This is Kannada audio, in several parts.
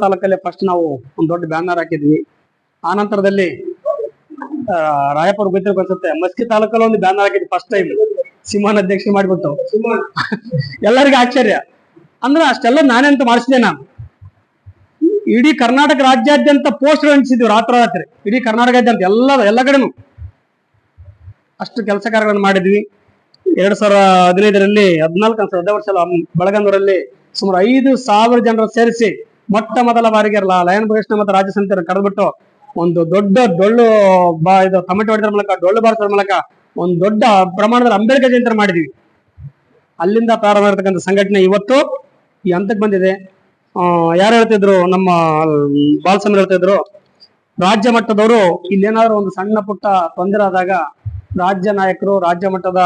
ತಾಲೂಕಲ್ಲಿ ಫಸ್ಟ್ ನಾವು ಒಂದು ದೊಡ್ಡ ಬ್ಯಾನರ್ ಹಾಕಿದ್ವಿ. ಆ ನಂತರದಲ್ಲಿ ರಾಯಪುರ ಗೊತ್ತಿರಬೇಕು ಅನ್ಸುತ್ತೆ. ಮಸ್ಕಿ ತಾಲೂಕಲ್ಲಿ ಒಂದು ಬ್ಯಾನರ್ ಹಾಕಿದ್ವಿ ಫಸ್ಟ್ ಟೈಮ್ ಸಿಂಹನ ಅಧ್ಯಕ್ಷ ಮಾಡಿಬಿಟ್ಟು. ಎಲ್ಲರಿಗೂ ಆಶ್ಚರ್ಯ. ಅಂದ್ರೆ ಅಷ್ಟೆಲ್ಲ ನಾನೇ ಅಂತ ಮಾಡಿಸಿದೆ ನಾನು. ಇಡೀ ಕರ್ನಾಟಕ ರಾಜ್ಯಾದ್ಯಂತ ಪೋಸ್ಟರ್ ಅಂಟಿಸಿದ್ವಿ ರಾತ್ರೋರಾತ್ರಿ. ಇಡೀ ಕರ್ನಾಟಕದಾದ್ಯಂತ ಎಲ್ಲ ಎಲ್ಲ ಕಡೆನು. ಅಷ್ಟು ಕೆಲಸ ಕಾರ್ಯಗಳನ್ನು ಮಾಡಿದ್ವಿ. ಎರಡ್ ಸಾವಿರ ಹದಿನೈದರಲ್ಲಿ, ಹದಿನಾಲ್ಕು ವರ್ಷ ಬೆಳಗಂದೂರಲ್ಲಿ ಸುಮಾರು ಐದು ಸಾವಿರ ಜನರು ಸೇರಿಸಿ ಮೊಟ್ಟ ಮೊದಲ ಬಾರಿಗೆ ಇರಲ್ಲ ಲಯನ್ ವೈಷ್ಣವ ಮತ್ತು ರಾಜ್ಯ ಸಮಿತಿಯನ್ನು ಕರೆದ್ಬಿಟ್ಟು ಒಂದು ದೊಡ್ಡ ಡೊಳ್ಳು ಬಾ ಇದು ತಮಟೆ ಹೊಡೆದ್ರ ಮೂಲಕ, ಡೊಳ್ಳು ಬಾರಿಸೋದ್ರ ಮೂಲಕ ಒಂದು ದೊಡ್ಡ ಪ್ರಮಾಣದಲ್ಲಿ ಅಂಬೇಡ್ಕರ್ ಜಯಂತಿ ಮಾಡಿದ್ವಿ. ಅಲ್ಲಿಂದ ಪ್ರಾರಂಭ ಇರತಕ್ಕಂಥ ಸಂಘಟನೆ ಇವತ್ತು ಈ ಹಂತಕ್ಕೆ ಬಂದಿದೆ. ಯಾರು ಹೇಳ್ತಿದ್ರು ನಮ್ಮ ಬಾಲಸ್ವಾಮಿ ಹೇಳ್ತಿದ್ರು ರಾಜ್ಯ ಮಟ್ಟದವರು ಇಲ್ಲೇನಾದ್ರು ಒಂದು ಸಣ್ಣ ಪುಟ್ಟ ತೊಂದರೆ ಆದಾಗ ರಾಜ್ಯ ನಾಯಕರು, ರಾಜ್ಯ ಮಟ್ಟದ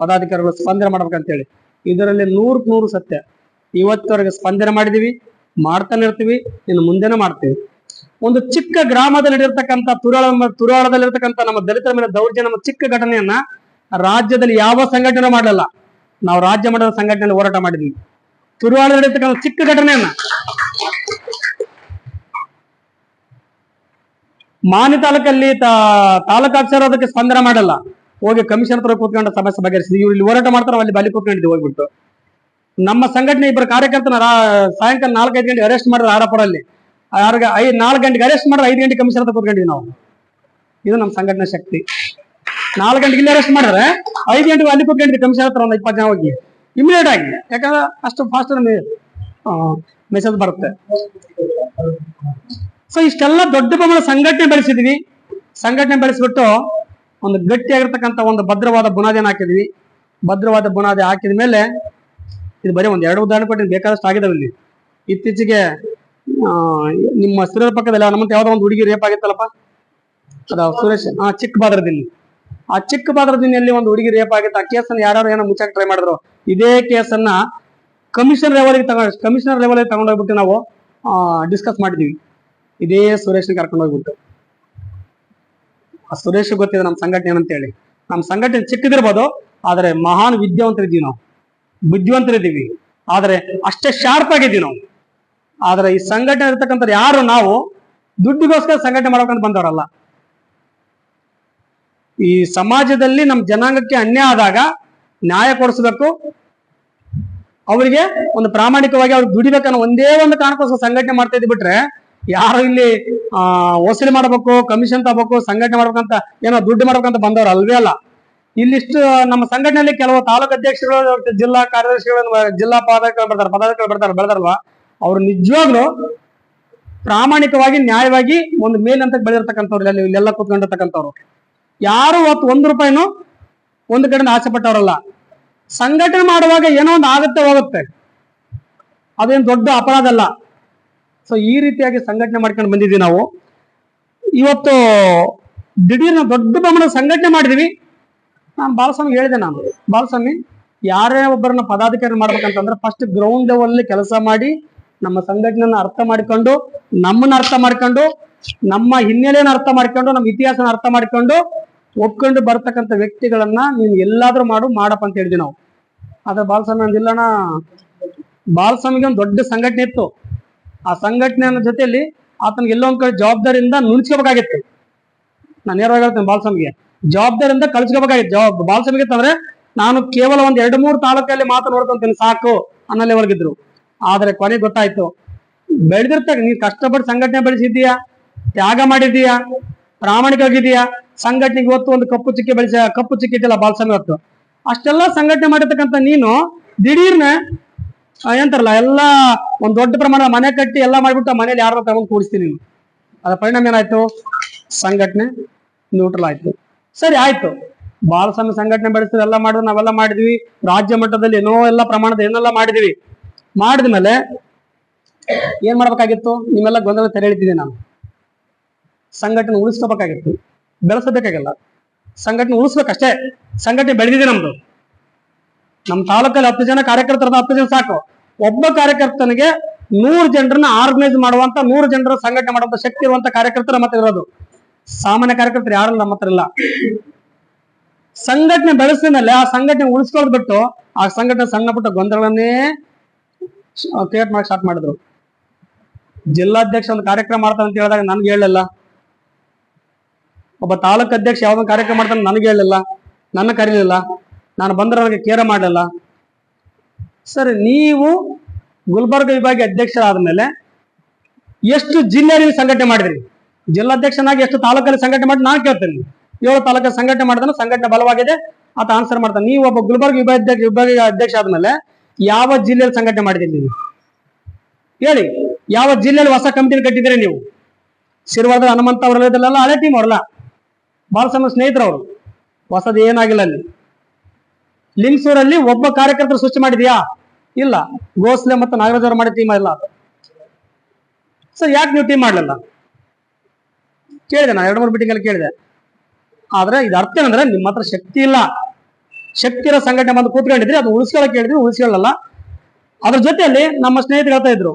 ಪದಾಧಿಕಾರಿಗಳು ಸ್ಪಂದನೆ ಮಾಡ್ಬೇಕಂತೇಳಿ. ಇದರಲ್ಲಿ ನೂರಕ್ಕೆ ನೂರು ಸತ್ಯ. ಇವತ್ತವರೆಗೆ ಸ್ಪಂದನೆ ಮಾಡಿದೀವಿ. ಮಾಡ್ತಾನೆ ಇರ್ತೀವಿ, ಇನ್ನು ಮುಂದೆನೂ ಮಾಡ್ತೀವಿ. ಒಂದು ಚಿಕ್ಕ ಗ್ರಾಮದಲ್ಲಿ ನಡೆದಿರ್ತಕ್ಕಂಥ ತುರಾಳ ತುರಾಳದಲ್ಲಿರ್ತಕ್ಕಂಥ ನಮ್ಮ ದಲಿತರ ಮೇಲೆ ದೌರ್ಜನ್ಯ ನಮ್ಮ ಚಿಕ್ಕ ಘಟನೆಯನ್ನ ರಾಜ್ಯದಲ್ಲಿ ಯಾವ ಸಂಘಟನೆ ಮಾಡಲ್ಲ ನಾವು ರಾಜ್ಯ ಮಟ್ಟದ ಸಂಘಟನೆಯಲ್ಲಿ ಹೋರಾಟ ಮಾಡಿದ್ವಿ. ತುರುವಾಳದಲ್ಲಿ ನಡೆದಿರ್ತಕ್ಕಂಥ ಚಿಕ್ಕ ಘಟನೆಯನ್ನ ಮಾನ್ಯ ತಾಲೂಕಲ್ಲಿ ತಾ- ತಾಲೂಕಾಕ್ಷರ ಅದಕ್ಕೆ ಸ್ಪಂದನೆ ಮಾಡಲ್ಲ. ಹೋಗಿ ಕಮಿಷನ್ ಹತ್ರ ಕೂತ್ಕೊಂಡು ಸಮಸ್ಯೆ ಬಗೆಹರಿಸಿದ್ವಿ. ಇಲ್ಲಿ ಹೋರಾಟ ಮಾಡ್ತಾರೆ ಅಲ್ಲಿ ಬಲಿ ಕೂತ್ಕೊಂಡಿದ್ವಿ, ಹೋಗ್ಬಿಟ್ಟು. ನಮ್ಮ ಸಂಘಟನೆ ಇಬ್ಬರು ಕಾರ್ಯಕರ್ತನ ಸಾಯಂಕಾಲ ನಾಲ್ಕೈದು ಗಂಟೆಗೆ ಅರೆಸ್ಟ್ ಮಾಡಿದ್ರು ಆರಪುರಲ್ಲಿ ಆರ್ಗ ಐ ನಾಲ್ಕು ಗಂಟೆಗೆ ಅರೆಸ್ಟ್ ಮಾಡಿದ್ರೆ ಐದು ಗಂಟೆ ಕಮಿಷನ್ ಹತ್ರ ಕೂತ್ಕೊಂಡಿವಿ ನಾವು. ಇದು ನಮ್ಮ ಸಂಘಟನೆ ಶಕ್ತಿ. ನಾಲ್ಕು ಗಂಟೆಗೆ ಇಲ್ಲಿ ಅರೆಸ್ಟ್ ಮಾಡಿದ್ರೆ ಐದು ಗಂಟೆಗೆ ಅಲ್ಲಿ ಕೂತ್ಕೊಂಡಿದ್ವಿ ಕಮಿಷನ್ ಹತ್ರ ಒಂದು ಇಪ್ಪತ್ತು ಜನ ಹೋಗಿ. ಇಮಿಡಿಯೇಟ್ ಆಗಿ. ಯಾಕಂದ್ರೆ ಅಷ್ಟು ಫಾಸ್ಟ್ ಮೆಸೇಜ್ ಬರುತ್ತೆ. ಸೊ ಇಷ್ಟೆಲ್ಲ ದೊಡ್ಡ ಪ್ರಮಾಣ ಸಂಘಟನೆ ಬೆಳೆಸಿದ್ವಿ. ಸಂಘಟನೆ ಬೆಳೆಸಿಬಿಟ್ಟು ಒಂದು ಗಟ್ಟಿಯಾಗಿರ್ತಕ್ಕಂಥ ಒಂದು ಭದ್ರವಾದ ಬುನಾದಿಯನ್ನು ಹಾಕಿದ್ವಿ. ಭದ್ರವಾದ ಬುನಾದಿ ಹಾಕಿದ ಮೇಲೆ ಇದು ಬರೀ ಒಂದ್ ಎರಡು ಉದಾಹರಣೆ ಕೊಟ್ಟು ಬೇಕಾದಷ್ಟು ಆಗಿದೆ ಇಲ್ಲಿ. ಇತ್ತೀಚೆಗೆ ನಿಮ್ಮ ಸ್ಥಿರದ ಪಕ್ಕದಲ್ಲಿ ನಮ್ಮಂತ ಯಾವ್ದೋ ಒಂದು ಹುಡುಗಿ ರೇಪ್ ಆಗಿತ್ತಲ್ಲಪ್ಪ? ಅದ ಸುರೇಶ್, ಆ, ಚಿಕ್ಕ ಬಾದ್ರದಲ್ಲಿ. ಆ ಚಿಕ್ಕ ಬಾದ್ರದಿನಲ್ಲಿ ಒಂದು ಹುಡುಗಿ ರೇಪ್ ಆಗಿತ್ತು. ಆ ಕೇಸನ್ನು ಯಾರು ಏನೋ ಮುಚ್ಚಕ್ಕೆ ಟ್ರೈ ಮಾಡಿದ್ರು. ಇದೇ ಕೇಸನ್ನ ಕಮಿಷನ್ ಲೆವೆಲ್ಗೆ ತಗೊಂಡ್ ಕಮಿಷನರ್ ಲೆವೆಲ್ಗೆ ತಗೊಂಡೋಗ್ಬಿಟ್ಟು ನಾವು ಡಿಸ್ಕಸ್ ಮಾಡಿದೀವಿ. ಇದೇ ಸುರೇಶ್ ಕರ್ಕೊಂಡು ಹೋಗ್ಬಿಟ್ಟು. ಆ ಸುರೇಶ್ ಗೊತ್ತಿದೆ ನಮ್ಮ ಸಂಘಟನೆ ಏನಂತೇಳಿ. ನಮ್ಮ ಸಂಘಟನೆ ಚಿಕ್ಕದಿರ್ಬೋದು, ಆದರೆ ಮಹಾನ್ ವಿದ್ಯಾವಂತರಿದ್ದೀವಿ ನಾವು. ಬುದ್ಧಿವಂತರಿದ್ದೀವಿ. ಆದರೆ ಅಷ್ಟೇ ಶಾರ್ಪ್ ಆಗಿದ್ದೀವಿ ನಾವು. ಆದರೆ ಈ ಸಂಘಟನೆ ಇರ್ತಕ್ಕಂಥ ಯಾರು ನಾವು, ದುಡ್ಡಿಗೋಸ್ಕರ ಸಂಘಟನೆ ಮಾಡ್ಬೇಕಂತ ಬಂದವರಲ್ಲ. ಈ ಸಮಾಜದಲ್ಲಿ ನಮ್ಮ ಜನಾಂಗಕ್ಕೆ ಅನ್ಯಾಯ ಆದಾಗ ನ್ಯಾಯ ಕೊಡಿಸ್ಬೇಕು. ಅವರಿಗೆ ಒಂದು ಪ್ರಾಮಾಣಿಕವಾಗಿ ಅವ್ರಿಗೆ ದುಡಿಬೇಕನ್ನೋ ಒಂದೇ ಒಂದು ಕಾರಣಕ್ಕೋಸ್ಕರ ಸಂಘಟನೆ ಮಾಡ್ತಾ ಇದ್ದು ಬಿಟ್ರೆ ಯಾರು ಇಲ್ಲಿ, ಆ, ವಸೂಲಿ ಮಾಡ್ಬೇಕು ಕಮಿಷನ್ ತಗೋಬೇಕು, ಸಂಘಟನೆ ಮಾಡ್ಬೇಕಂತ ಏನೋ ದುಡ್ಡು ಮಾಡ್ಬೇಕಂತ ಬಂದವರು ಅಲ್ವೇ ಅಲ್ಲ. ಇಲ್ಲಿಷ್ಟು ನಮ್ಮ ಸಂಘಟನೆಯಲ್ಲಿ ಕೆಲವು ತಾಲೂಕು ಅಧ್ಯಕ್ಷರುಗಳು ಜಿಲ್ಲಾ ಕಾರ್ಯದರ್ಶಿಗಳು ಜಿಲ್ಲಾ ಪದಾಧಿಕಾರಿಗಳು ಬರ್ತಾರೆ ಪದಾಧಿಕಾರಿಗಳು ಬರ್ತಾರೆ ಬೆಳೆದಾರಲ್ವಾ ಅವ್ರು ನಿಜವಾಗ್ಲೂ ಪ್ರಾಮಾಣಿಕವಾಗಿ, ನ್ಯಾಯವಾಗಿ ಒಂದು ಮೇಲಂತ ಬೆಳೆದಿರ್ತಕ್ಕಂಥವ್ರು ಅಲ್ಲಿ ಇಲ್ಲೆಲ್ಲ ಕೂತ್ಕೊಂಡಿರ್ತಕ್ಕಂಥವ್ರು. ಯಾರು ಅವತ್ತು ಒಂದು ರೂಪಾಯಿನೂ ಒಂದು ಕಡೆಯಿಂದ ಆಸೆ ಪಟ್ಟವರಲ್ಲ. ಸಂಘಟನೆ ಮಾಡುವಾಗ ಏನೋ ಒಂದು ಆಗುತ್ತೆ, ಹೋಗುತ್ತೆ. ಅದೇನು ದೊಡ್ಡ ಅಪರಾಧ ಅಲ್ಲ. ಸೊ ಈ ರೀತಿಯಾಗಿ ಸಂಘಟನೆ ಮಾಡ್ಕೊಂಡು ಬಂದಿದ್ದೀವಿ ನಾವು. ಇವತ್ತು ದಿಢೀರ್ನ ದೊಡ್ಡ ಪ್ರಮಾಣದ ಸಂಘಟನೆ ಮಾಡಿದೀವಿ ನಾನು ಬಾಲಸ್ವಾಮಿ ಹೇಳಿದೆ ನಾನು. ಬಾಲಸ್ವಾಮಿ, ಯಾರೇ ಒಬ್ಬರನ್ನ ಪದಾಧಿಕಾರಿ ಮಾಡ್ಬೇಕಂತಂದ್ರೆ ಫಸ್ಟ್ ಗ್ರೌಂಡ್ ಲೆವೆಲ್ ಕೆಲಸ ಮಾಡಿ, ನಮ್ಮ ಸಂಘಟನೆ ಅರ್ಥ ಮಾಡಿಕೊಂಡು, ನಮ್ಮನ್ನ ಅರ್ಥ ಮಾಡ್ಕೊಂಡು, ನಮ್ಮ ಹಿನ್ನೆಲೆಯನ್ನು ಅರ್ಥ ಮಾಡ್ಕೊಂಡು, ನಮ್ಮ ಇತಿಹಾಸನ ಅರ್ಥ ಮಾಡ್ಕೊಂಡು ಒಪ್ಕೊಂಡು ಬರ್ತಕ್ಕಂಥ ವ್ಯಕ್ತಿಗಳನ್ನ ನೀನು ಎಲ್ಲಾದ್ರೂ ಮಾಡು, ಮಾಡಪ್ಪ ಅಂತ ಹೇಳಿದ್ವಿ ನಾವು. ಆದ್ರೆ ಬಾಲಸ್ವಾಮಿ ಅಂದಿಲ್ಲಣ್ಣ. ಬಾಲಸ್ವಾಮಿಗೆ ಒಂದು ದೊಡ್ಡ ಸಂಘಟನೆ ಇತ್ತು. ಆ ಸಂಘಟನೆ ಜೊತೆಯಲ್ಲಿ ಆತನಿಗೆ ಎಲ್ಲೊಂದ್ ಕಡೆ ಜವಾಬ್ದಾರಿಯಿಂದ ನುಣಿಸ್ಕೋಬೇಕಾಗಿತ್ತು ನಾನು ನೇರವಾಗಿ ಹೇಳ್ತೇನೆ ಬಾಲಸ್ವಾಮಿಗೆ. ಜವಾಬ್ದಾರಿಯಿಂದ ಕಳಿಸ್ಕೋಬೇಕಾಗಿತ್ತು. ಜವಾಬ್ ಅಂದ್ರೆ ನಾನು ಕೇವಲ ಒಂದ್ ಎರಡು ಮೂರು ತಾಲೂಕಲ್ಲಿ ಮಾತ್ರ ನೋಡ್ಕೊಂತೀನಿ, ಸಾಕು ಅನ್ನೋ ಲೆವೆಲ್ಗಿದ್ರು ಆದ್ರೆ ಕೊನೆಗೆ ಗೊತ್ತಾಯ್ತು. ಬೆಳೆದಿರ್ತಾಗ ನೀನ್ ಕಷ್ಟಪಟ್ಟು ಸಂಘಟನೆ ಬೆಳೆಸಿದ್ದೀಯಾ? ತ್ಯಾಗ ಮಾಡಿದ್ದೀಯಾ? ಪ್ರಾಮಾಣಿಕವಾಗಿದೀಯಾ ಸಂಘಟನೆಗೆ ಇವತ್ತು ಒಂದು ಕಪ್ಪು ಚುಕ್ಕಿ ಬೆಳೆಸ, ಕಪ್ಪು ಚುಕ್ಕಿ ಬಾಲ್ ಸಮಿ ಹೊತ್ತು ಅಷ್ಟೆಲ್ಲ ಸಂಘಟನೆ ಮಾಡಿರ್ತಕ್ಕಂಥ ನೀನು ದಿಢೀರ್ನ ಏನಂತಾರಲ್ಲ ಎಲ್ಲ ಒಂದ್ ದೊಡ್ಡ ಪ್ರಮಾಣದ ಮನೆ ಕಟ್ಟಿ ಎಲ್ಲ ಮಾಡಿಬಿಟ್ಟು ಮನೇಲಿ ಯಾರೋ ತಗೊಂಡು ಕೂಡಿಸ್ತೀನಿ ನೀನು. ಅದ್ರ ಪರಿಣಾಮ ಏನಾಯ್ತು? ಸಂಘಟನೆ ನ್ಯೂಟ್ರಲ್ ಆಯ್ತು. ಸರಿ, ಆಯ್ತು. ಬಾಲಸ್ವಾಮಿ ಸಂಘಟನೆ ಬೆಳೆಸಿದ್ರೆ ಎಲ್ಲ ಮಾಡಿದ್ರು ನಾವೆಲ್ಲ ಮಾಡಿದ್ವಿ. ರಾಜ್ಯ ಮಟ್ಟದಲ್ಲಿ ಏನೋ ಎಲ್ಲ ಪ್ರಮಾಣದ ಏನೆಲ್ಲ ಮಾಡಿದ್ವಿ. ಮಾಡಿದ್ಮೇಲೆ ಏನ್ ಮಾಡ್ಬೇಕಾಗಿತ್ತು? ನಿಮ್ಮೆಲ್ಲ ಗೊಂದಲ ತೆರೆ ನಾನು. ಸಂಘಟನೆ ಉಳಿಸ್ಕೋಬೇಕಾಗಿತ್ತು. ಬೆಳೆಸಬೇಕಾಗಿಲ್ಲ. ಸಂಘಟನೆ ಉಳಿಸ್ಬೇಕಷ್ಟೇ. ಸಂಘಟನೆ ಬೆಳೆದಿದೆ ನಮ್ದು. ನಮ್ಮ ತಾಲೂಕಲ್ಲಿ ಹತ್ತು ಜನ ಕಾರ್ಯಕರ್ತರ ಹತ್ತು ಜನ ಸಾಕು. ಒಬ್ಬ ಕಾರ್ಯಕರ್ತನಿಗೆ ನೂರು ಜನರನ್ನ ಆರ್ಗನೈಸ್ ಮಾಡುವಂತ, ನೂರು ಜನರ ಸಂಘಟನೆ ಮಾಡುವಂತ ಶಕ್ತಿ ಇರುವಂತ ಕಾರ್ಯಕರ್ತರ ಮತ್ತೆ ಇರೋದು. ಸಾಮಾನ್ಯ ಕಾರ್ಯಕರ್ತರು ಯಾರು ನಮ್ಮ ಹತ್ರ ಇಲ್ಲ. ಸಂಘಟನೆ ಬೆಳೆಸಿದ ಮೇಲೆ ಆ ಸಂಘಟನೆ ಉಳಿಸ್ಕೊಳ್ಳೋದು ಬಿಟ್ಟು ಆ ಸಂಘಟನೆ ಸಣ್ಣ ಪುಟ್ಟ ಗೊಂದಲಗಳನ್ನೇ ಕ್ರಿಯೇಟ್ ಮಾಡಕ್ ಸ್ಟಾರ್ಟ್ ಮಾಡಿದ್ರು. ಜಿಲ್ಲಾಧ್ಯಕ್ಷ ಒಂದು ಕಾರ್ಯಕ್ರಮ ಮಾಡ್ತಾನೆ ಅಂತ ಹೇಳಿದಾಗ ನನ್ಗೆ ಹೇಳಲಿಲ್ಲ. ಒಬ್ಬ ತಾಲೂಕು ಅಧ್ಯಕ್ಷ ಯಾವ್ದೊಂದು ಕಾರ್ಯಕ್ರಮ ಮಾಡ್ತಾನೆ ನನಗೆ ಹೇಳಲಿಲ್ಲ. ನನ್ನ ಕರೀಲಿಲ್ಲ. ನಾನು ಬಂದ್ರೆ ನನಗೆ ಕೇರ ಮಾಡಲಿಲ್ಲ. ಸರ್, ನೀವು ಗುಲ್ಬರ್ಗ ವಿಭಾಗ ಅಧ್ಯಕ್ಷರಾದ ಮೇಲೆ ಎಷ್ಟು ಜಿಲ್ಲೆ ಸಂಘಟನೆ ಮಾಡಿದ್ರಿ? ಜಿಲ್ಲಾಧ್ಯಕ್ಷನಾಗಿ ಎಷ್ಟು ತಾಲೂಕಲ್ಲಿ ಸಂಘಟನೆ ಮಾಡಿ ನಾನು ಕೇಳ್ತೇನೆ. ಏಳು ತಾಲೂಕಲ್ಲಿ ಸಂಘಟನೆ ಮಾಡಿದ್ರೆ ಸಂಘಟನೆ ಬಲವಾಗಿದೆ. ಆತ ಆನ್ಸರ್ ಮಾಡ್ತಾನೆ. ನೀವು ಒಬ್ಬ ಗುಲ್ಬರ್ಗ ವಿಭಾಗ ವಿಭಾಗ ಅಧ್ಯಕ್ಷ ಆದ್ಮೇಲೆ ಯಾವ ಜಿಲ್ಲೆಯಲ್ಲಿ ಸಂಘಟನೆ ಮಾಡಿದ್ದೀರಿ ನೀವು? ಹೇಳಿ. ಯಾವ ಜಿಲ್ಲೆಯಲ್ಲಿ ಹೊಸ ಕಂಪನಿ ಕಟ್ಟಿದ್ದೀರಿ ನೀವು? ಶಿರ್ವಾದ ಹನುಮಂತ ಅವರಲ್ಲ ಹಳೆ ಟೀಮ್ ಅವರಲ್ಲ. ಬಹಳ ಸಣ್ಣ ಸ್ನೇಹಿತರು ಅವರು. ಹೊಸದು ಏನಾಗಿಲ್ಲ ಅಲ್ಲಿ. ಲಿಂಗ್ಸೂರಲ್ಲಿ ಒಬ್ಬ ಕಾರ್ಯಕರ್ತರು ಸೃಷ್ಟಿ ಮಾಡಿದ್ಯಾ? ಇಲ್ಲ. ಗೋಸ್ಲೆ ಮತ್ತು ನಾಗರಾಜ್ ಅವರು ಮಾಡಿದ ಟೀಮ್ ಇಲ್ಲ ಸರ್, ಯಾಕೆ ನೀವು ಟೀಮ್ ಮಾಡಲಿಲ್ಲ? ಕೇಳಿದೆ, ನಾನು ಎರಡು ಮೂರು ಮೀಟಿಂಗ್ ಅಲ್ಲಿ ಕೇಳಿದೆ. ಆದ್ರೆ ಇದು ಅರ್ಥ ಏನಂದ್ರೆ ನಿಮ್ಮ ಹತ್ರ ಶಕ್ತಿ ಇಲ್ಲ. ಶಕ್ತಿ ಇರೋ ಸಂಘಟನೆ ಬಂದು ಕೂತ್ಕೊಂಡಿದ್ರಿ, ಅದು ಉಳಿಸ್ಕೊಳ್ಳೋಕೆ ಕೇಳಿದ್ರಿ ಉಳಿಸ್ಕೊಳ್ಳಲ್ಲ. ಅದ್ರ ಜೊತೆಯಲ್ಲಿ ನಮ್ಮ ಸ್ನೇಹಿತರು ಹೇಳ್ತಾ ಇದ್ರು